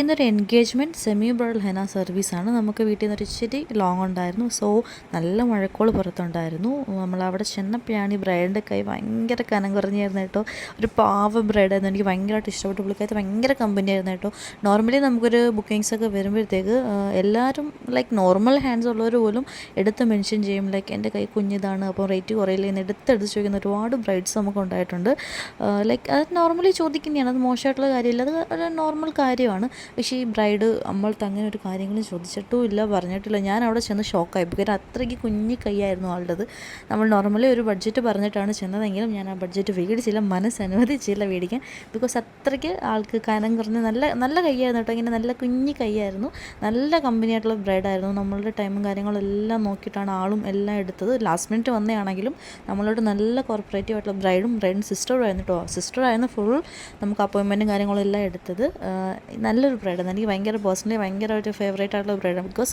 ഇന്നൊരു engagement semi bridal Hena സർവീസാണ് നമുക്ക് വീട്ടിൽ നിന്ന് ഇച്ചിരി ലോങ് ഉണ്ടായിരുന്നു. സോ നല്ല മഴക്കോൾ പുറത്തുണ്ടായിരുന്നു. നമ്മൾ അവിടെ ചെന്നപ്പോഴാണ് ഈ ബ്രൈഡിന്റെ കൈ ഭയങ്കര കനം കുറഞ്ഞായിരുന്നു കേട്ടോ. ഒരു പാവ ബ്രൈഡായിരുന്നു എനിക്ക് ഭയങ്കരമായിട്ട് ഇഷ്ടപ്പെട്ടു. പുള്ളിക്കാരത്ത് ഭയങ്കര കമ്പനി ആയിരുന്നു കേട്ടോ. നോർമലി നമുക്കൊരു ബുക്കിങ്സ് ഒക്കെ വരുമ്പോഴത്തേക്ക് എല്ലാവരും ലൈക്ക് നോർമൽ ഹാൻഡ്സ് ഉള്ളവർ പോലും എടുത്ത് മെൻഷൻ ചെയ്യും. ലൈക്ക് എന്റെ കൈ കുഞ്ഞിതാണ്. അപ്പോൾ റേറ്റ് കുറയില്ല? എന്ന് എടുത്തെടുത്ത് ചോദിക്കുന്ന ഒരുപാട് ബ്രൈഡ്സ് നമുക്ക് ഉണ്ടായിട്ടുണ്ട്. ലൈക്ക് അത് നോർമലി ചോദിക്കുന്നതാണ്. അത് മോശമായിട്ടുള്ള കാര്യമില്ല. അത് നോർമൽ കാര്യമാണ്. പക്ഷേ ഈ ബ്രൈഡ് നമ്മൾക്ക് അങ്ങനെ ഒരു കാര്യങ്ങളും ചോദിച്ചിട്ടും ഇല്ല പറഞ്ഞിട്ടില്ല. ഞാൻ അവിടെ ചെന്ന് ഷോക്കായി. കാരണം അത്രയ്ക്ക് കുഞ്ഞി കൈയായിരുന്നു ആളുടേത്. നമ്മൾ നോർമലി ഒരു ബഡ്ജറ്റ് പറഞ്ഞിട്ടാണ് ചെന്നതെങ്കിലും ഞാൻ ആ ബഡ്ജറ്റ് മേടിച്ചില്ല മനസ്സ് അനുവദിച്ചില്ല മേടിക്കാൻ. ബിക്കോസ് അത്രയ്ക്ക് ആൾക്ക് കനം കുറഞ്ഞ് നല്ല നല്ല കൈയായിരുന്നു കേട്ടോ. ഇങ്ങനെ നല്ല കുഞ്ഞി കൈയായിരുന്നു. നല്ല കമ്പനിയായിട്ടുള്ള ബ്രൈഡായിരുന്നു നമ്മളുടെ ടൈമും കാര്യങ്ങളും എല്ലാം നോക്കിയിട്ടാണ് ആളും എല്ലാം എടുത്തത്. ലാസ്റ്റ് മിനിറ്റ് വന്നതാണെങ്കിലും നമ്മളോട് നല്ല കോർപ്പറേറ്റീവ് ആയിട്ടുള്ള ബ്രൈഡും ബ്രൈഡും സിസ്റ്ററും ആയിരുന്നു കേട്ടോ. സിസ്റ്ററായിരുന്നു ഫുൾ നമുക്ക് അപ്പോയിൻമെന്റും കാര്യങ്ങളും എല്ലാം എടുത്തത്. നല്ലൊരു ബ്രൈഡാണ് എനിക്ക് ഭയങ്കര പേഴ്സണലി ഭയങ്കര ഒരു ഫേവറേറ്റ് ആയിട്ടുള്ള ബ്രെഡാണ് ബിക്കോസ്